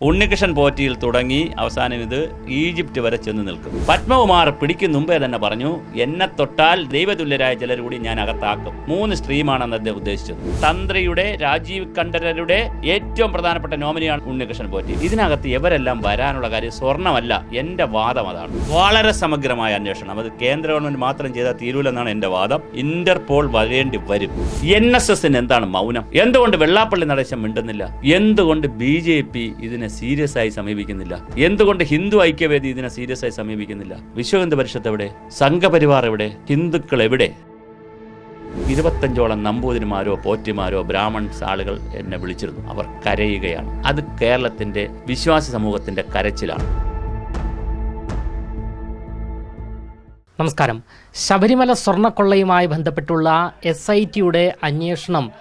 ഉണ്ണികൃഷ്ണൻ പോറ്റിയിൽ തുടങ്ങി അവസാനം ഇത് ഈജിപ്റ്റ് വരെ ചെന്ന് നിൽക്കും. പത്മകുമാർ പിടിക്കും മുമ്പേ തന്നെ പറഞ്ഞു എന്നെ തൊട്ടാൽ ദൈവതുല്യരായ ചിലർ കൂടി ഞാൻ അകത്താക്കും. മൂന്ന് സ്ട്രീമാണെന്ന് അദ്ദേഹം ഉദ്ദേശിച്ചത് തന്ത്രിയുടെ രാജീവ് കണ്ഠരരുടെ ഏറ്റവും പ്രധാനപ്പെട്ട നോമിനിയാണ് ഉണ്ണികൃഷ്ണൻ പോറ്റി. ഇതിനകത്ത് ഇവരെല്ലാം വരാനുള്ള കാര്യം സ്വർണമല്ല എന്റെ വാദം അതാണ്. വളരെ സമഗ്രമായ അന്വേഷണം. അത് കേന്ദ്ര ഗവൺമെന്റ് മാത്രം ചെയ്താൽ തീരൂലെന്നാണ് എന്റെ വാദം. ഇന്റർപോൾ വരേണ്ടി വരും. എൻ എസ് എസിന് എന്താണ് മൗനം? എന്തുകൊണ്ട് വെള്ളാപ്പള്ളി നടേശം മിണ്ടുന്നില്ല? എന്തുകൊണ്ട് ബി ജെ പി ഇതിനെ സീരിയസ് ആയി സമീപിക്കുന്നില്ല. എന്തുകൊണ്ട് ഹിന്ദു ഐക്യവേദി ഇതിനെ സീരിയസ് ആയി സമീപിക്കുന്നില്ല? വിശ്വഹിന്ദു പരിഷത്ത് എവിടെ? സംഘപരിവാർ എവിടെ? ഹിന്ദുക്കൾ എവിടെ? ഇരുപത്തഞ്ചോളം നമ്പൂതിരിമാരോ പോറ്റിമാരോ ബ്രാഹ്മൺസ് ആളുകൾ എന്നെ വിളിച്ചിരുന്നു. അവർ കരയുകയാണ്. അത് കേരളത്തിന്റെ വിശ്വാസി സമൂഹത്തിന്റെ കരച്ചിലാണ്. നമസ്കാരം. ശബരിമല സ്വർണക്കൊള്ളയുമായി ബന്ധപ്പെട്ടുള്ള എസ് ഐ ടിയുടെ അന്വേഷണം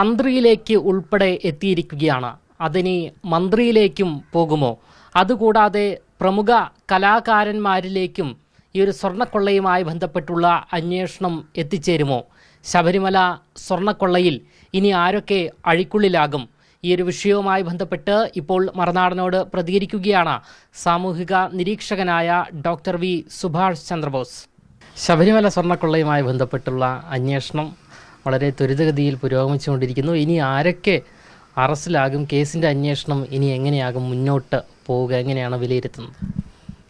തന്ത്രിയിലേക്ക് ഉൾപ്പെടെ എത്തിയിരിക്കുകയാണ് അതിനി മന്ത്രിയിലേക്കും പോകുമോ? അതുകൂടാതെ പ്രമുഖ കലാകാരന്മാരിലേക്കും ഈ ഒരു സ്വർണക്കൊള്ളയുമായി ബന്ധപ്പെട്ടുള്ള അന്വേഷണം എത്തിച്ചേരുമോ? ശബരിമല സ്വർണക്കൊള്ളയിൽ ഇനി ആരൊക്കെ അഴിക്കുള്ളിലാകും? ഈ ഒരു വിഷയവുമായി ബന്ധപ്പെട്ട് ഇപ്പോൾ മറുനാടനോട് പ്രതികരിക്കുകയാണ് സാമൂഹിക നിരീക്ഷകനായ ഡോക്ടർ വി സുഭാഷ് ചന്ദ്രബോസ്. ശബരിമല സ്വർണക്കൊള്ളയുമായി ബന്ധപ്പെട്ടുള്ള അന്വേഷണം വളരെ ത്വരിതഗതിയിൽ പുരോഗമിച്ചുകൊണ്ടിരിക്കുന്നു. ഇനി ആരൊക്കെ അറസ്റ്റിലാകും കേസിന്റെ അന്വേഷണം ഇനി എങ്ങനെയാകും മുന്നോട്ട് പോവുക എങ്ങനെയാണ് വിലയിരുത്തുന്നത്?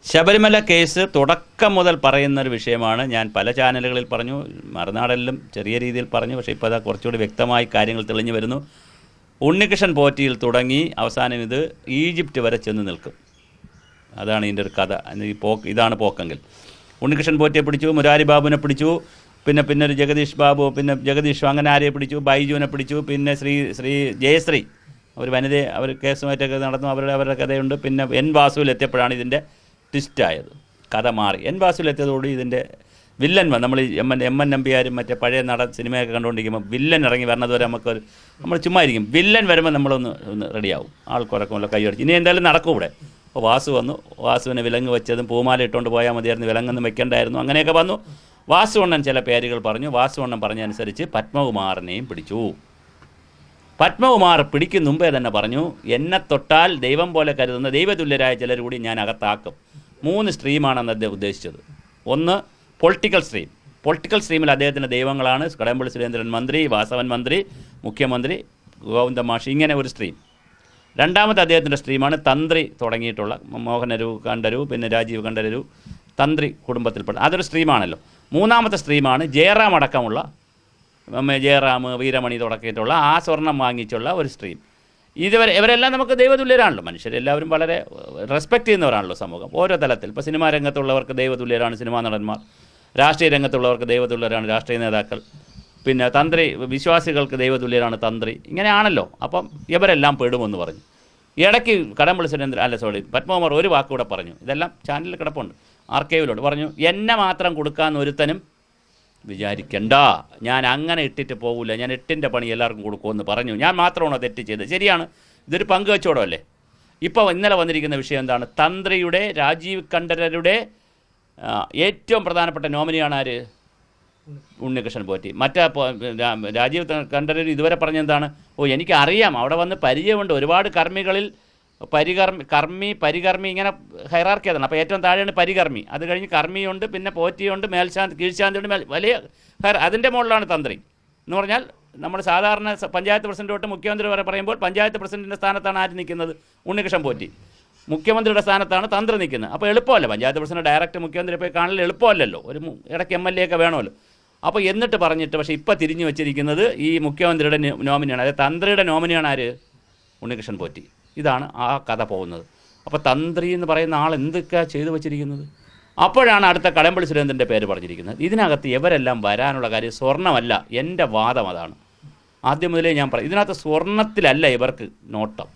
ശബരിമല കേസ് തുടക്കം മുതൽ പറയുന്ന ഒരു വിഷയമാണ്. ഞാൻ പല ചാനലുകളിൽ പറഞ്ഞു മറുനാടലിലും ചെറിയ രീതിയിൽ പറഞ്ഞു പക്ഷേ ഇപ്പോൾ അതാ കുറച്ചുകൂടി വ്യക്തമായി കാര്യങ്ങൾ തെളിഞ്ഞു വരുന്നു. ഉണ്ണികൃഷ്ണൻ പോറ്റിയിൽ തുടങ്ങി അവസാനം ഇത് ഈജിപ്റ്റ് വരെ ചെന്ന് നിൽക്കും. അതാണ് ഇതിന്റെ ഒരു കഥ. ഈ പോക്ക് ഇതാണ് പോക്കെങ്കിൽ. ഉണ്ണികൃഷ്ണൻ പോറ്റിയെ പിടിച്ചു മുരാരി ബാബുവിനെ പിടിച്ചു പിന്നെ പിന്നെ ഒരു ജഗദീഷ് ബാബു പിന്നെ ജഗദീഷ് അങ്ങനെ ആരെ പിടിച്ചു? ബൈജുവിനെ പിടിച്ചു. പിന്നെ ശ്രീ ശ്രീ ജയശ്രീ അവർ വനിതയെ അവർ കേസുമായിട്ടൊക്കെ നടന്നു. അവരുടെ അവരുടെ കഥയുണ്ട്. പിന്നെ എൻ വാസുവിൽ എത്തിയപ്പോഴാണ് ഇതിന്റെ ട്വിസ്റ്റായത് കഥ മാറി. എൻ വാസുവിൽ എത്തിയതോടെ ഇതിന്റെ വില്ലൻ വന്ന് നമ്മൾ എം എൻ എം എൻ നമ്പിയാരും മറ്റേ പഴയ നട സിനിമയൊക്കെ കണ്ടുകൊണ്ടിരിക്കുമ്പോൾ വില്ലൻ ഇറങ്ങി വരുന്നതുവരെ വരെ നമുക്കൊരു നമ്മൾ ചുമ്മാ ഇരിക്കും. വില്ലൻ വരുമ്പോൾ നമ്മളൊന്ന് ഒന്ന് റെഡിയാവും ആൾക്കുറക്കമല്ല കൈയടിച്ച് ഇനി എന്തായാലും നടക്കും ഇവിടെ. അപ്പോൾ വാസു വന്നു. വാസുവിനെ വിലങ്ങ് വെച്ചതും പൂമാല ഇട്ടുകൊണ്ട് പോയാൽ മതിയായിരുന്നു. വിലങ്ങൊന്നും വെക്കേണ്ടായിരുന്നു. അങ്ങനെയൊക്കെ വന്നു. വാസുവണ്ണൻ ചില പേരുകൾ പറഞ്ഞു. വാസുവണ്ണൻ പറഞ്ഞനുസരിച്ച് പത്മകുമാറിനെയും പിടിച്ചു. പത്മകുമാർ പിടിക്കും മുമ്പേ തന്നെ പറഞ്ഞു എന്നെ തൊട്ടാൽ ദൈവം പോലെ കരുതുന്ന ദൈവതുല്യരായ ചിലർ കൂടി ഞാൻ അകത്താക്കും. മൂന്ന് സ്ട്രീമാണെന്ന് അദ്ദേഹം ഉദ്ദേശിച്ചത്. ഒന്ന് പൊളിറ്റിക്കൽ സ്ട്രീം. പൊളിറ്റിക്കൽ സ്ട്രീമിൽ അദ്ദേഹത്തിന്റെ ദൈവങ്ങളാണ്. കടമ്പള്ളി സുരേന്ദ്രൻ മന്ത്രി വാസവൻ മന്ത്രി മുഖ്യമന്ത്രി ഗോവിന്ദ മാഷി ഇങ്ങനെ ഒരു സ്ട്രീം. രണ്ടാമത്തെ അദ്ദേഹത്തിന്റെ സ്ട്രീമാണ് തന്ത്രി തുടങ്ങിയിട്ടുള്ള മോഹനരു കണ്ഠരു പിന്നെ രാജീവ് കണ്ഠരരു തന്ത്രി കുടുംബത്തിൽപ്പെട്ട അതൊരു സ്ട്രീമാണല്ലോ. മൂന്നാമത്തെ സ്ട്രീമാണ് ജയറാം അടക്കമുള്ള ജയറാം വീരമണി തുടക്കിയിട്ടുള്ള ആ സ്വർണം വാങ്ങിച്ചുള്ള ഒരു സ്ട്രീം ഇതുവരെ ഇവരെല്ലാം നമുക്ക് ദൈവതുല്യരാണല്ലോ. മനുഷ്യരെല്ലാവരും വളരെ റെസ്പെക്റ്റ് ചെയ്യുന്നവരാണല്ലോ സമൂഹം. ഓരോ തലത്തിൽ. ഇപ്പോൾ സിനിമാ രംഗത്തുള്ളവർക്ക് ദൈവതുല്യരാണ് സിനിമാ നടന്മാർ. രാഷ്ട്രീയ രംഗത്തുള്ളവർക്ക് ദൈവതുല്യരാണ് രാഷ്ട്രീയ നേതാക്കൾ. പിന്നെ തന്ത്രി വിശ്വാസികൾക്ക് ദൈവതുല്യരാണ് തന്ത്രി. ഇങ്ങനെയാണല്ലോ. അപ്പം ഇവരെല്ലാം പെടുമെന്ന് പറഞ്ഞു. ഇടയ്ക്ക് കടമ്പള്ളി സുരേന്ദ്രൻ അല്ല സോറി പത്മകുമാർ ഒരു വാക്കുകൂടെ പറഞ്ഞു. ഇതെല്ലാം ചാനലിൽ കിടപ്പുണ്ട്. ആർക്കൈവിലുണ്ട് പറഞ്ഞു എന്നെ മാത്രം കൊടുക്കാമെന്ന് ഒരുത്തനും വിചാരിക്കണ്ട. ഞാൻ അങ്ങനെ ഇട്ടിട്ട് പോകില്ല ഞാൻ എട്ടിന്റെ പണി എല്ലാവർക്കും കൊടുക്കുമെന്ന് പറഞ്ഞു. ഞാൻ മാത്രമാണോ തെറ്റ് ചെയ്തത്? ശരിയാണ്. ഇതൊരു പങ്കുവച്ചോടല്ലേ ഇപ്പോൾ ഇന്നലെ വന്നിരിക്കുന്ന വിഷയം എന്താണ്? തന്ത്രിയുടെ രാജീവ് കണ്ഠരരുടെ ഏറ്റവും പ്രധാനപ്പെട്ട നോമിനിയാണ് ആര്? ഉണ്ണികൃഷ്ണൻ പോറ്റി. മറ്റേ രാജീവ് കണ്ഠരർ ഇതുവരെ പറഞ്ഞെന്താണ്? ഓ എനിക്കറിയാം. അവിടെ വന്ന് പരിചയമുണ്ട്. ഒരുപാട് കർമ്മികളിൽ പരികർമ്മി കർമ്മി പരികർമ്മി ഇങ്ങനെ ഹൈറാർക്കി അതാണ് അപ്പോൾ ഏറ്റവും താഴെയാണ് പരികർമ്മി. അത് കഴിഞ്ഞ് കർമ്മിയുണ്ട് പിന്നെ പോറ്റിയുണ്ട് മേൽശാന്തി കീഴ്ശാന്തിയുണ്ട് മേൽ വലിയ ഹൈർ അതിന്റെ മുകളിലാണ് തന്ത്രി. എന്ന് പറഞ്ഞാൽ നമ്മൾ സാധാരണ പഞ്ചായത്ത് പ്രസിഡന്റ് തൊട്ട് മുഖ്യമന്ത്രി വരെ പറയുമ്പോൾ പഞ്ചായത്ത് പ്രസിഡന്റിന്റെ സ്ഥാനത്താണ് ആര് നിൽക്കുന്നത്? ഉണ്ണികൃഷ്ണൻ പോറ്റി. മുഖ്യമന്ത്രിയുടെ സ്ഥാനത്താണ് തന്ത്രി നിൽക്കുന്നത്. അപ്പോൾ എളുപ്പമല്ല? പഞ്ചായത്ത് പ്രസിഡന്റ് ഡയറക്റ്റ് മുഖ്യമന്ത്രി പോയി കാണൽ എളുപ്പമല്ലല്ലോ. ഒരു ഇടയ്ക്ക് എം എൽ എ ഒക്കെ വേണമല്ലോ. അപ്പോൾ എന്നിട്ട് പറഞ്ഞിട്ട് പക്ഷേ ഇപ്പോൾ തിരിഞ്ഞു വെച്ചിരിക്കുന്നത് ഈ മുഖ്യമന്ത്രിയുടെ നോമിനിയാണ് അതായത് തന്ത്രിയുടെ നോമിനിയാണ് ആര്? ഉണ്ണികൃഷ്ണൻ പോറ്റി. ഇതാണ് ആ കഥ പോകുന്നത്. അപ്പോൾ തന്ത്രി എന്ന് പറയുന്ന ആൾ എന്തൊക്കെയാണ് ചെയ്തു വച്ചിരിക്കുന്നത്? അപ്പോഴാണ് അടുത്ത കടമ്പള്ളി സുരേന്ദ്രന്റെ പേര് പറഞ്ഞിരിക്കുന്നത്. ഇതിനകത്ത് ഇവരെല്ലാം വരാനുള്ള കാര്യം സ്വർണമല്ല എന്റെ വാദം അതാണ്. ആദ്യം മുതലേ ഞാൻ പറയും ഇതിനകത്ത് സ്വർണത്തിലല്ല ഇവർക്ക് നോട്ടം.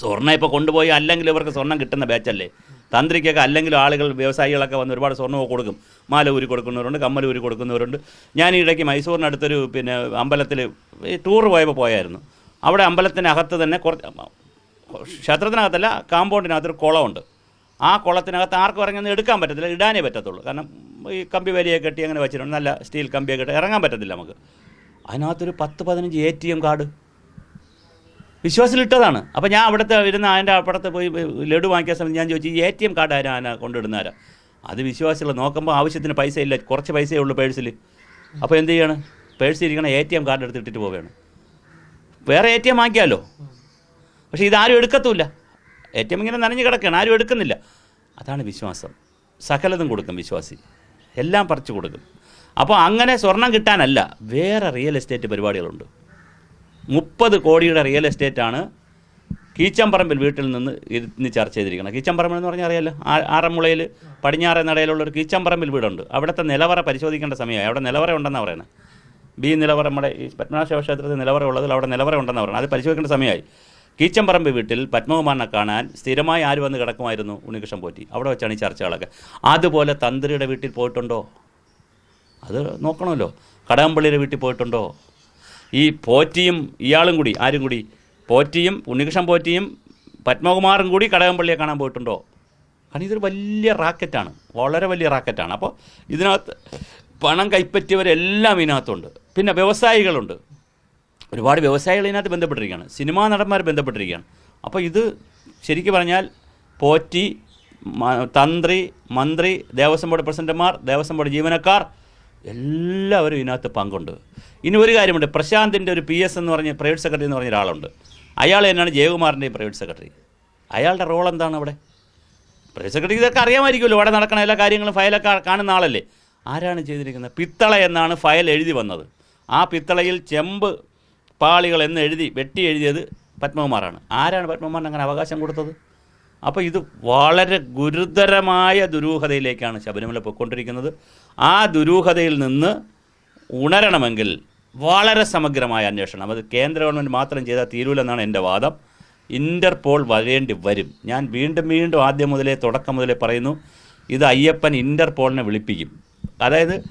സ്വർണം ഇപ്പോൾ കൊണ്ടുപോയി അല്ലെങ്കിൽ ഇവർക്ക് സ്വർണം കിട്ടുന്ന ബാച്ചല്ലേ? തന്ത്രിക്കൊക്കെ അല്ലെങ്കിലും ആളുകൾ വ്യവസായികളൊക്കെ വന്ന് ഒരുപാട് സ്വർണമൊക്കെ കൊടുക്കും. മാല ഊരി കൊടുക്കുന്നവരുണ്ട് കമ്മൽ ഊരി കൊടുക്കുന്നവരുണ്ട്. ഞാൻ ഈ ഇടയ്ക്ക് മൈസൂറിനടുത്തൊരു പിന്നെ അമ്പലത്തിൽ ടൂർ പോയപ്പോൾ പോയായിരുന്നു. അവിടെ അമ്പലത്തിനകത്ത് തന്നെ കുറച്ച് ക്ഷേത്രത്തിനകത്തല്ല കാമ്പൗണ്ടിനകത്തൊരു കുളമുണ്ട്. ആ കുളത്തിനകത്ത് ആർക്കും ഇറങ്ങി എടുക്കാൻ പറ്റത്തില്ല ഇടാനേ പറ്റത്തുള്ളൂ. കാരണം ഈ കമ്പി വലിയൊക്കെ കെട്ടി അങ്ങനെ വെച്ചിട്ടുണ്ട് നല്ല സ്റ്റീൽ കമ്പിയൊക്കെ കെട്ടി ഇറങ്ങാൻ പറ്റത്തില്ല നമുക്ക്. അതിനകത്തൊരു പത്ത് പതിനഞ്ച് എ ടി എം കാർഡ്. വിശ്വാസത്തിലിട്ടതാണ്. അപ്പോൾ ഞാൻ അവിടുത്തെ ഇരുന്ന് അതിന്റെ അപ്പുറത്ത് പോയി ലഡു വാങ്ങിക്കാൻ സമയത്ത് ഞാൻ ചോദിച്ചു എ ടി എം കാർഡ് ആരാ? ആരാ? കൊണ്ടിടുന്നാരാ അത് വിശ്വാസികൾ നോക്കുമ്പോൾ ആവശ്യത്തിന് പൈസ ഇല്ല കുറച്ച് പൈസയേ ഉള്ളൂ പേഴ്സിൽ അപ്പോൾ എന്ത് ചെയ്യണം? പേഴ്സിൽ ഇരിക്കണം എ ടി എം കാർഡ് എടുത്തിട്ടിട്ട് പോവുകയാണ്. വേറെ എ ടി എം വാങ്ങിക്കാമല്ലോ. പക്ഷേ ഇതാരും എടുക്കത്തുമില്ല എം ഇങ്ങനെ നനഞ്ഞു കിടക്കുകയാണ് ആരും എടുക്കുന്നില്ല. അതാണ് വിശ്വാസം. സകലതും കൊടുക്കും വിശ്വാസി. എല്ലാം പറിച്ചു കൊടുക്കും. അപ്പോൾ അങ്ങനെ സ്വർണം കിട്ടാനല്ല വേറെ റിയൽ എസ്റ്റേറ്റ് പരിപാടികളുണ്ട്. മുപ്പത് കോടിയുടെ റിയൽ എസ്റ്റേറ്റാണ് കീച്ചമ്പറമ്പിൽ വീട്ടിൽ നിന്ന് ഇന്ന് ചർച്ച ചെയ്തിരിക്കുന്നത്. കീച്ചമ്പറമ്പിൽ എന്ന് പറഞ്ഞാൽ അറിയാലോ? ആറന്മുളയിൽ പടിഞ്ഞാറേ നടയിലുള്ള ഒരു കീച്ചമ്പറമ്പിൽ വീടുണ്ട്. അവിടുത്തെ നിലവറ പരിശോധിക്കേണ്ട സമയമായി. അവിടെ നിലവറ ഉണ്ടെന്നാണ് പറയുന്നത്. ബി നിലവറ നമ്മുടെ ഈ പത്മനാഭ ക്ഷേത്രത്തിൽ നിലവറ ഉള്ളതിൽ അവിടെ നിലവറ ഉണ്ടെന്ന് പറയുന്നത്. അത് പരിശോധിക്കേണ്ട സമയമായി. കീച്ചമ്പറമ്പ് വീട്ടിൽ പത്മകുമാറിനെ കാണാൻ സ്ഥിരമായി ആര് വന്ന് കിടക്കുമായിരുന്നു? ഉണ്ണികൃഷ്ണൻ പോറ്റി. അവിടെ വെച്ചാണ് ഈ ചർച്ചകളൊക്കെ. അതുപോലെ തന്ത്രിയുടെ വീട്ടിൽ പോയിട്ടുണ്ടോ? അത് നോക്കണമല്ലോ. കടകംപള്ളിയുടെ വീട്ടിൽ പോയിട്ടുണ്ടോ? ഈ പോറ്റിയും ഇയാളും കൂടി ആരും കൂടി പോറ്റിയും ഉണ്ണികൃഷ്ണൻ പോറ്റിയും പത്മകുമാറും കൂടി കടകംപള്ളിയെ കാണാൻ പോയിട്ടുണ്ടോ? കാരണം ഇതൊരു വലിയ റാക്കറ്റാണ്. വളരെ വലിയ റാക്കറ്റാണ്. അപ്പോൾ ഇതിനകത്ത് പണം കൈപ്പറ്റിയവരെല്ലാം ഇതിനകത്തുണ്ട്. പിന്നെ വ്യവസായികളുണ്ട്. ഒരുപാട് വ്യവസായികൾ ഇതിനകത്ത് ബന്ധപ്പെട്ടിരിക്കുകയാണ്. സിനിമാ നടന്മാർ ബന്ധപ്പെട്ടിരിക്കുകയാണ്. അപ്പോൾ ഇത് ശരിക്കും പറഞ്ഞാൽ പോറ്റി തന്ത്രി മന്ത്രി ദേവസ്വം ബോർഡ് പ്രസിഡന്റുമാർ ദേവസ്വം ബോർഡ് ജീവനക്കാർ എല്ലാവരും ഇതിനകത്ത് പങ്കുണ്ട്. ഇനി ഒരു കാര്യമുണ്ട്. പ്രശാന്തിന്റെ ഒരു പി എസ് എന്ന് പറഞ്ഞ പ്രൈവറ്റ് സെക്രട്ടറി എന്ന് പറഞ്ഞ ഒരാളുണ്ട്. അയാൾ തന്നെയാണ് ജയകുമാറിന്റെ പ്രൈവറ്റ് സെക്രട്ടറി. അയാളുടെ റോൾ എന്താണ് അവിടെ? പ്രൈവറ്റ് സെക്രട്ടറി ഇതൊക്കെ അറിയാമായിരിക്കുമല്ലോ. അവിടെ നടക്കണ എല്ലാ കാര്യങ്ങളും ഫയലൊക്കെ കാണുന്ന ആളല്ലേ. ആരാണ് ചെയ്തിരിക്കുന്നത്? പിത്തള എന്നാണ് ഫയൽ എഴുതി വന്നത്. ആ പിത്തളയിൽ ചെമ്പ് പാളികൾ എന്ന് എഴുതി വെട്ടി എഴുതിയത് പത്മകുമാറാണ്. ആരാണ് പത്മകുമാറിന് അങ്ങനെ അവകാശം കൊടുത്തത്? അപ്പോൾ ഇത് വളരെ ഗുരുതരമായ ദുരൂഹതയിലേക്കാണ് ശബരിമല പോയിക്കൊണ്ടിരിക്കുന്നത്. ആ ദുരൂഹതയിൽ നിന്ന് ഉണരണമെങ്കിൽ വളരെ സമഗ്രമായ അന്വേഷണം. അത് കേന്ദ്ര ഗവൺമെന്റ് മാത്രം ചെയ്താൽ തീരൂലെന്നാണ് എന്റെ വാദം. ഇന്റർപോൾ വരേണ്ടി വരും. ഞാൻ വീണ്ടും വീണ്ടും ആദ്യം മുതലേ തുടക്കം മുതലേ പറയുന്നു ഇത് അയ്യപ്പൻ ഇന്റർപോളിനെ വിളിപ്പിക്കും. അതായത്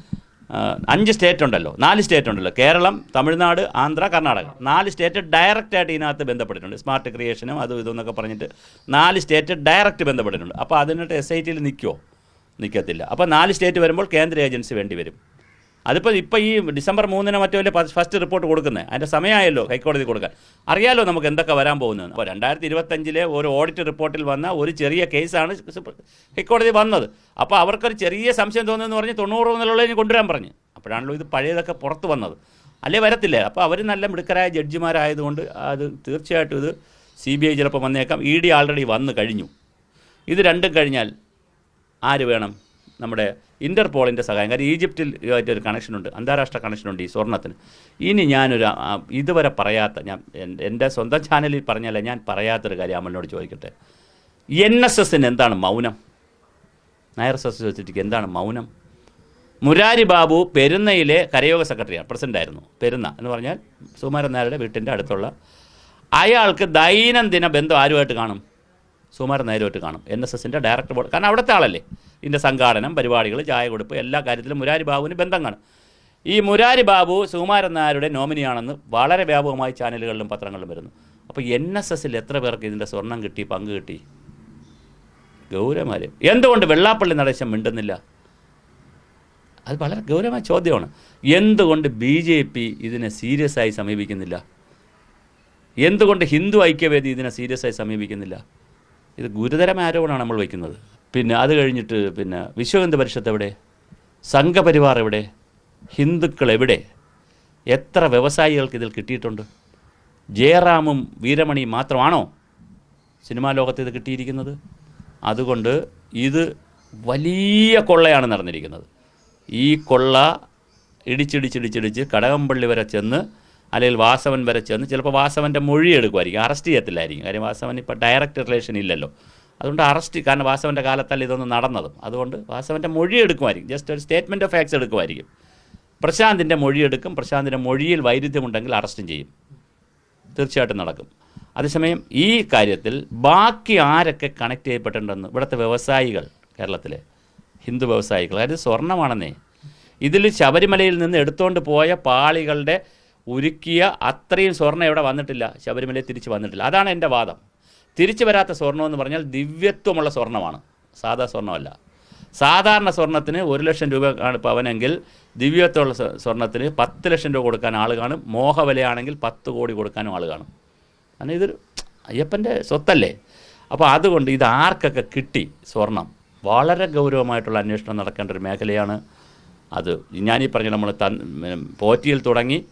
അഞ്ച് സ്റ്റേറ്റ് ഉണ്ടല്ലോ. നാല് സ്റ്റേറ്റ് ഉണ്ടല്ലോ. കേരളം തമിഴ്നാട് ആന്ധ്ര കർണാടക. നാല് സ്റ്റേറ്റ് ഡയറക്റ്റ് ആയിട്ട് ഇതിനകത്ത് ബന്ധപ്പെട്ടിട്ടുണ്ട്. സ്മാർട്ട് ക്രിയേഷനും അതും ഇതും എന്നൊക്കെ പറഞ്ഞിട്ട് നാല് സ്റ്റേറ്റ് ഡയറക്റ്റ് ബന്ധപ്പെട്ടിട്ടുണ്ട്. അപ്പോൾ അതിനായിട്ട് എസ് ഐ ടിയിൽ നിൽക്കുമോ നിൽക്കത്തില്ല അപ്പോൾ നാല് സ്റ്റേറ്റ് വരുമ്പോൾ കേന്ദ്ര ഏജൻസി വേണ്ടി വരും. അതിപ്പോൾ ഇപ്പോൾ ഈ ഡിസംബർ മൂന്നിന് മറ്റോ അല്ലേ ഫസ്റ്റ് റിപ്പോർട്ട് കൊടുക്കുന്നത് അതിന്റെ സമയമായല്ലോ ഹൈക്കോടതി കൊടുക്കാൻ. അറിയാലോ നമുക്ക് എന്തൊക്കെ വരാൻ പോകുന്നത് അപ്പോൾ രണ്ടായിരത്തി ഇരുപത്തഞ്ചിലെ ഒരു ഓഡിറ്റ് റിപ്പോർട്ടിൽ വന്ന ഒരു ചെറിയ കേസാണ് ഹൈക്കോടതി വന്നത്. അപ്പോൾ അവർക്കൊരു ചെറിയ സംശയം തോന്നുന്നു പറഞ്ഞ് തൊണ്ണൂറ് മുതലുള്ളതിന് കൊണ്ടുവരാൻ പറഞ്ഞു. അപ്പോഴാണല്ലോ ഇത് പഴയതൊക്കെ പുറത്ത് വന്നത്. അല്ലേ വരത്തില്ലേ? അപ്പോൾ അവർ നല്ല മിടുക്കരായ ജഡ്ജിമാരായതുകൊണ്ട് അത് തീർച്ചയായിട്ടും ഇത് സി ബി ഐ ചിലപ്പോൾ വന്നേക്കാം. ഇ ഡി ആൾറെഡി വന്നു കഴിഞ്ഞു. ഇത് രണ്ടും കഴിഞ്ഞാൽ ആര് വേണം? നമ്മുടെ ഇന്റർപോളിന്റെ സഹായം. കാര്യം ഈജിപ്തിൽ ആയിട്ടൊരു കണക്ഷനുണ്ട് അന്താരാഷ്ട്ര കണക്ഷനുണ്ട് ഈ സ്വർണത്തിന് ഇനി ഞാനൊരു ഇതുവരെ പറയാത്ത ഞാൻ എന്റെ- സ്വന്തം ചാനലിൽ പറഞ്ഞല്ല ഞാൻ പറയാത്തൊരു കാര്യം അമലിനോട് ചോദിക്കട്ടെ. എൻ എസ് എസിന് എന്താണ് മൗനം? നായർ ചോദിച്ചിട്ട് എന്താണ് മൗനം? മുരാരി ബാബു പെരുന്നയിലെ കരയോഗ സെക്രട്ടറിയാണ് പ്രസിഡന്റായിരുന്നു പെരുന്ന എന്ന് പറഞ്ഞാൽ സുമാരൻ നായരുടെ വീട്ടിന്റെ അടുത്തുള്ള. അയാൾക്ക് ദൈനംദിന ബന്ധം ആരുമായിട്ട് കാണും? സുകുമാരൻ നായരുമായിട്ട് കാണും. എൻ എസ് എസിന്റെ ഡയറക്ടർ ബോർഡ് കാരണം അവിടുത്തെ ആളല്ലേ? ഇതിന്റെ സംഘാടനം പരിപാടികൾ ചായ കൊടുപ്പ് എല്ലാ കാര്യത്തിലും മുരാരി ബാബുവിന് ബന്ധം കാണും. ഈ മുരാരി ബാബു സുകുമാരൻ നായരുടെ നോമിനിയാണെന്ന് വളരെ വ്യാപകമായി ചാനലുകളിലും പത്രങ്ങളിലും വരുന്നു. അപ്പോൾ എൻ എസ് എസിൽ എത്ര പേർക്ക് ഇതിന്റെ സ്വർണം കിട്ടി പങ്ക് കിട്ടി? ഗൗരവമാര്. എന്തുകൊണ്ട് വെള്ളാപ്പള്ളി നടേശം മിണ്ടുന്നില്ല? അത് വളരെ ഗൗരവമായ ചോദ്യമാണ്. എന്തുകൊണ്ട് ബി ജെ പി ഇതിനെ സീരിയസ് ആയി സമീപിക്കുന്നില്ല? എന്തുകൊണ്ട് ഹിന്ദു ഐക്യവേദി ഇതിനെ സീരിയസ് ആയി സമീപിക്കുന്നില്ല? ഇത് ഗുരുതരമായ ആരോപണമാണ് നമ്മൾ വയ്ക്കുന്നത്. പിന്നെ അത് കഴിഞ്ഞിട്ട് പിന്നെ വിശ്വഹിന്ദു പരിഷത്ത് എവിടെ? സംഘപരിവാർ എവിടെ? ഹിന്ദുക്കൾ എവിടെ? എത്ര വ്യവസായികൾക്ക് ഇതിൽ കിട്ടിയിട്ടുണ്ട്? ജയറാമും വീരമണി മാത്രമാണോ സിനിമാ ലോകത്ത് ഇത് കിട്ടിയിരിക്കുന്നത്? അതുകൊണ്ട് ഇത് വലിയ കൊള്ളയാണ് നടന്നിരിക്കുന്നത്. ഈ കൊള്ള ഇടിച്ചിടിച്ചിടിച്ചിടിച്ച് കടകംപള്ളി വരെ ചെന്ന് അല്ലെങ്കിൽ വാസവൻ വരെ ചെന്ന് ചിലപ്പോൾ വാസവന്റെ മൊഴി എടുക്കുമായിരിക്കും അറസ്റ്റ് ചെയ്യത്തില്ലായിരിക്കും. കാര്യം വാസവൻ ഇപ്പോൾ ഡയറക്റ്റ് റിലേഷൻ ഇല്ലല്ലോ. അതുകൊണ്ട് അറസ്റ്റ് കാരണം വാസവന്റെ കാലത്തല്ല ഇതൊന്നും നടന്നതും. അതുകൊണ്ട് വാസവന്റെ മൊഴി എടുക്കുമായിരിക്കും. ജസ്റ്റ് ഒരു സ്റ്റേറ്റ്മെന്റ് ഓഫ് ഫാക്ട്സ് എടുക്കുമായിരിക്കും. പ്രശാന്തിന്റെ മൊഴി എടുക്കും. പ്രശാന്തിന്റെ മൊഴിയിൽ വൈരുദ്ധ്യമുണ്ടെങ്കിൽ അറസ്റ്റും ചെയ്യും. തീർച്ചയായിട്ടും നടക്കും. അതേസമയം ഈ കാര്യത്തിൽ ബാക്കി ആരൊക്കെ കണക്ട് ചെയ്യപ്പെട്ടിട്ടുണ്ടെന്ന് ഇവിടുത്തെ വ്യവസായികൾ കേരളത്തിലെ ഹിന്ദു വ്യവസായികൾ അതായത് സ്വർണമാണെന്നേ. ഇതിൽ ശബരിമലയിൽ നിന്ന് എടുത്തുകൊണ്ട് പോയ പാളികളുടെ ഉരുക്കിയ അത്രയും സ്വർണം ഇവിടെ വന്നിട്ടില്ല? ശബരിമലയിൽ തിരിച്ച് വന്നിട്ടില്ല. അതാണ് എന്റെ വാദം. തിരിച്ചു വരാത്ത സ്വർണം എന്ന് പറഞ്ഞാൽ ദിവ്യത്വമുള്ള സ്വർണമാണ്. സാധാ സ്വർണമല്ല. സാധാരണ സ്വർണത്തിന് ഒരു ലക്ഷം രൂപ പവനെങ്കിൽ ദിവ്യത്വമുള്ള സ്വ- സ്വർണത്തിന് പത്ത് ലക്ഷം രൂപ കൊടുക്കാൻ ആൾ കാണും. മോഹവിലയാണെങ്കിൽ പത്ത് കോടി കൊടുക്കാനും ആൾ കാണും. കാരണം ഇതൊരു അയ്യപ്പന്റെ സ്വത്തല്ലേ? അപ്പോൾ അതുകൊണ്ട് ഇത് ആർക്കൊക്കെ കിട്ടി സ്വർണം? വളരെ ഗൗരവമായിട്ടുള്ള അന്വേഷണം നടക്കേണ്ട ഒരു മേഖലയാണ് അത്. ഞാനീ പറഞ്ഞ നമ്മൾ തൻ പോറ്റിയിൽ തുടങ്ങി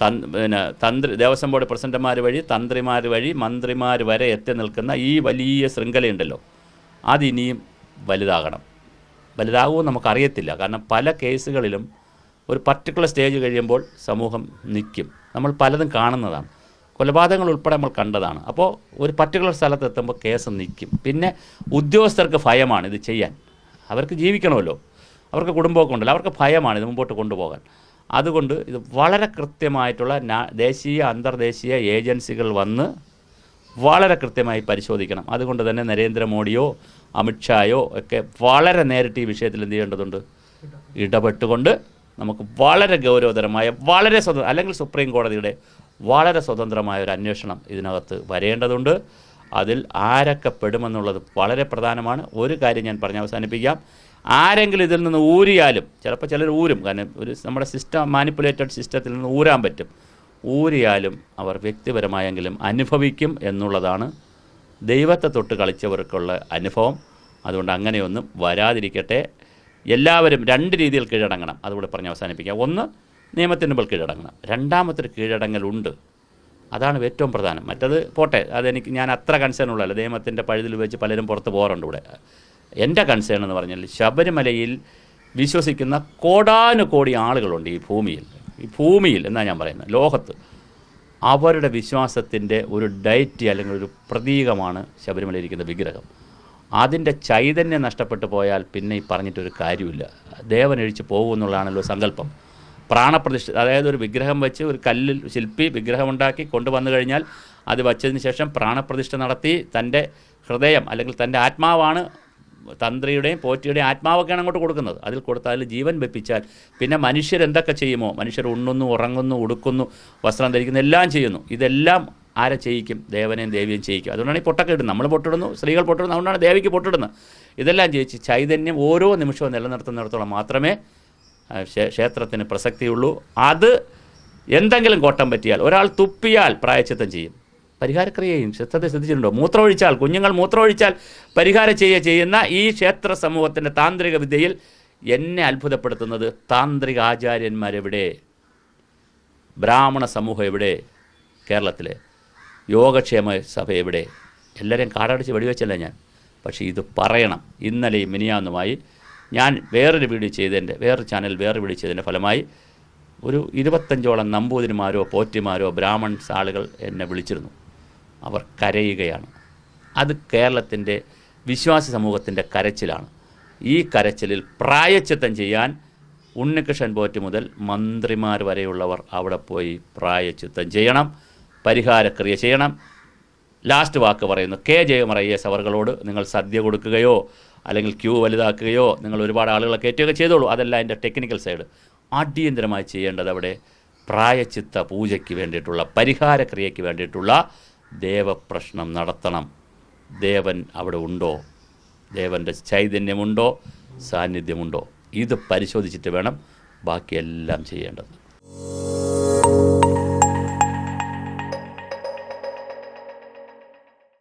പിന്നെ തന്ത്രി ദേവസ്വം ബോർഡ് പ്രസിഡന്റുമാർ വഴി തന്ത്രിമാർ വഴി മന്ത്രിമാർ വരെ എത്തി നിൽക്കുന്ന ഈ വലിയ ശൃംഖലയുണ്ടല്ലോ. അതിനിയും വലുതാകണം. വലുതാകുമോ നമുക്കറിയത്തില്ല. കാരണം പല കേസുകളിലും ഒരു പർട്ടിക്കുലർ സ്റ്റേജ് കഴിയുമ്പോൾ സമൂഹം നിൽക്കും നമ്മൾ പലതും കാണുന്നതാണ്. കൊലപാതകങ്ങൾ ഉൾപ്പെടെ നമ്മൾ കണ്ടതാണ്. അപ്പോൾ ഒരു പർട്ടിക്കുലർ സ്ഥലത്ത് എത്തുമ്പോൾ കേസ് നിൽക്കും പിന്നെ ഉദ്യോഗസ്ഥർക്ക് ഭയമാണ് ഇത് ചെയ്യാൻ. അവർക്ക് ജീവിക്കണമല്ലോ. അവർക്ക് കുടുംബമൊക്കെ ഉണ്ടല്ലോ. അവർക്ക് ഭയമാണ് ഇത് മുമ്പോട്ട് കൊണ്ടുപോകാൻ. അതുകൊണ്ട് ഇത് വളരെ കൃത്യമായിട്ടുള്ള ദേശീയ അന്തർദേശീയ ഏജൻസികൾ വന്ന് വളരെ കൃത്യമായി പരിശോധിക്കണം. അതുകൊണ്ട് തന്നെ നരേന്ദ്രമോദിയോ അമിത്ഷായോ ഒക്കെ വളരെ നേരിട്ട് ഈ വിഷയത്തിൽ എന്ത് ചെയ്യേണ്ടതുണ്ട്? ഇടപെട്ടുകൊണ്ട് നമുക്ക് വളരെ ഗൗരവതരമായ വളരെ സ്വതന്ത്ര അല്ലെങ്കിൽ സുപ്രീം കോടതിയുടെ വളരെ സ്വതന്ത്രമായ ഒരു അന്വേഷണം ഇതിനകത്ത് വരേണ്ടതുണ്ട്. അതിൽ ആരൊക്കെ പെടുമെന്നുള്ളത് വളരെ പ്രധാനമാണ്. ഒരു കാര്യം ഞാൻ പറഞ്ഞ് അവസാനിപ്പിക്കാം. ആരെങ്കിലും ഇതിൽ നിന്ന് ഊരിയാലും ചിലപ്പോൾ ചിലർ ഊരും കാരണം ഒരു നമ്മുടെ സിസ്റ്റം മാനിപ്പുലേറ്റഡ് സിസ്റ്റത്തിൽ നിന്ന് ഊരാൻ പറ്റും. ഊരിയാലും അവർ വ്യക്തിപരമായെങ്കിലും അനുഭവിക്കും എന്നുള്ളതാണ് ദൈവത്തെ തൊട്ട് കളിച്ചവർക്കുള്ള അനുഭവം. അതുകൊണ്ട് അങ്ങനെയൊന്നും വരാതിരിക്കട്ടെ. എല്ലാവരും രണ്ട് രീതിയിൽ കീഴടങ്ങണം. അതുകൂടെ പറഞ്ഞ് അവസാനിപ്പിക്കാം. ഒന്ന് നിയമത്തിന് മുമ്പിൽ കീഴടങ്ങണം. രണ്ടാമത്തൊരു കീഴടങ്ങലുണ്ട്. അതാണ് ഏറ്റവും പ്രധാനം. മറ്റത് പോട്ടെ അതെനിക്ക് ഞാൻ അത്ര കൺസേൺ ഉള്ളതല്ല. നിയമത്തിന്റെ പഴുതിൽ വെച്ച് പലരും പുറത്ത് പോകാറുണ്ട് ഇവിടെ. എന്റെ കൺസേൺ എന്ന് പറഞ്ഞാൽ ശബരിമലയിൽ വിശ്വസിക്കുന്ന കോടാനുകോടി ആളുകളുണ്ട് ഈ ഭൂമിയിൽ. ഈ ഭൂമിയിൽ എന്നാണ് ഞാൻ പറയുന്നത്? ലോകത്ത്. അവരുടെ വിശ്വാസത്തിന്റെ ഒരു ഡയറ്റ് അല്ലെങ്കിൽ ഒരു പ്രതീകമാണ് ശബരിമലയിരിക്കുന്ന വിഗ്രഹം. അതിന്റെ ചൈതന്യം നഷ്ടപ്പെട്ടു പോയാൽ പിന്നെ ഈ പറഞ്ഞിട്ടൊരു കാര്യമില്ല. ദേവനഴിച്ച് പോകുമെന്നുള്ളതാണല്ലോ സങ്കല്പം. പ്രാണപ്രതിഷ്ഠ അതായത് ഒരു വിഗ്രഹം വെച്ച് ഒരു കല്ലിൽ ശില്പി വിഗ്രഹം ഉണ്ടാക്കി കൊണ്ടുവന്നു കഴിഞ്ഞാൽ അത് വച്ചതിന് ശേഷം പ്രാണപ്രതിഷ്ഠ നടത്തി തന്റെ ഹൃദയം അല്ലെങ്കിൽ തന്റെ ആത്മാവാണ് തന്ത്രിയുടെയും പോറ്റിയുടെയും ആത്മാവൊക്കെയാണ് അങ്ങോട്ട് കൊടുക്കുന്നത്. അതിൽ കൊടുത്താൽ ജീവൻ വെപ്പിച്ചാൽ പിന്നെ മനുഷ്യരെന്തൊക്കെ ചെയ്യുമോ? മനുഷ്യർ ഉണ്ണുന്നു ഉറങ്ങുന്നു ഉടുക്കുന്നു വസ്ത്രം ധരിക്കുന്നു എല്ലാം ചെയ്യുന്നു. ഇതെല്ലാം ആരെ ചെയ്യിക്കും? ദേവനെയും ദേവിയും ചെയ്യിക്കും. അതുകൊണ്ടാണ് ഈ പൊട്ടൊക്കെ ഇടുന്നത്. നമ്മൾ പൊട്ടിടുന്നു സ്ത്രീകൾ പൊട്ടിടുന്നു അതുകൊണ്ടാണ് ദേവിക്ക് പൊട്ടിടുന്നത്. ഇതെല്ലാം ചെയ്യിച്ച് ചൈതന്യം ഓരോ നിമിഷവും നിലനിർത്തുന്നിടത്തോളം മാത്രമേ ക്ഷേത്രത്തിന് പ്രസക്തിയുള്ളൂ. അത് എന്തെങ്കിലും കോട്ടം പറ്റിയാൽ ഒരാൾ തുപ്പിയാൽ പ്രായച്ചിത്തം ചെയ്യും. പരിഹാരക്രിയയും ക്ഷേത്രത്തെ ശ്രദ്ധിച്ചിട്ടുണ്ടോ? മൂത്രമൊഴിച്ചാൽ കുഞ്ഞുങ്ങൾ മൂത്രമൊഴിച്ചാൽ പരിഹാര ചെയ്യുക ചെയ്യുന്ന ഈ ക്ഷേത്ര സമൂഹത്തിന്റെ താന്ത്രിക വിദ്യയിൽ എന്നെ അത്ഭുതപ്പെടുത്തുന്നത് താന്ത്രിക ആചാര്യന്മാരെവിടെ ബ്രാഹ്മണ സമൂഹം എവിടെ? കേരളത്തിലെ. യോഗക്ഷേമ സഭ എവിടെ? എല്ലാവരെയും കാടടിച്ച് വെടിവെച്ചല്ല ഞാൻ. പക്ഷേ ഇത് പറയണം. ഇന്നലെയും മിനിയാന്നുമായി ഞാൻ വേറൊരു വീഡിയോ ചെയ്തതിന്റെ വേറൊരു ചാനൽ വേറൊരു വീഡിയോ ചെയ്തതിന്റെ ഫലമായി ഒരു ഇരുപത്തഞ്ചോളം നമ്പൂതിരിമാരോ പോറ്റിമാരോ ബ്രാഹ്മൺസ് ആളുകൾ എന്നെ വിളിച്ചിരുന്നു. അവർ കരയുകയാണ്. അത് കേരളത്തിന്റെ വിശ്വാസി സമൂഹത്തിന്റെ കരച്ചിലാണ്. ഈ കരച്ചിലിൽ പ്രായച്ചിത്തം ചെയ്യാൻ ഉണ്ണികൃഷ്ണൻ പോറ്റ് മുതൽ മന്ത്രിമാർ വരെയുള്ളവർ അവിടെ പോയി പ്രായച്ചിത്തം ചെയ്യണം പരിഹാരക്രിയ ചെയ്യണം. ലാസ്റ്റ് വാക്ക് പറയുന്നു കെ. ജയമർ ഐ എസ് അവർകളോട് നിങ്ങൾ സദ്യ കൊടുക്കുകയോ അല്ലെങ്കിൽ ക്യൂ വലുതാക്കുകയോ നിങ്ങൾ ഒരുപാട് ആളുകളെ കയറ്റുകയൊക്കെ ചെയ്തോളൂ. അതല്ല അതിന്റെ ടെക്നിക്കൽ സൈഡ്. അടിയന്തരമായി ചെയ്യേണ്ടത് അവിടെ പ്രായച്ചിത്ത പൂജയ്ക്ക് വേണ്ടിയിട്ടുള്ള പരിഹാരക്രിയയ്ക്ക് വേണ്ടിയിട്ടുള്ള ദേവപ്രശ്നം നടത്തണം. ദേവൻ അവിടെ ഉണ്ടോ? ദേവന്റെ ചൈതന്യമുണ്ടോ? സാന്നിധ്യമുണ്ടോ? ഇത് പരിശോധിച്ചിട്ട് വേണം ബാക്കിയെല്ലാം ചെയ്യേണ്ടത്.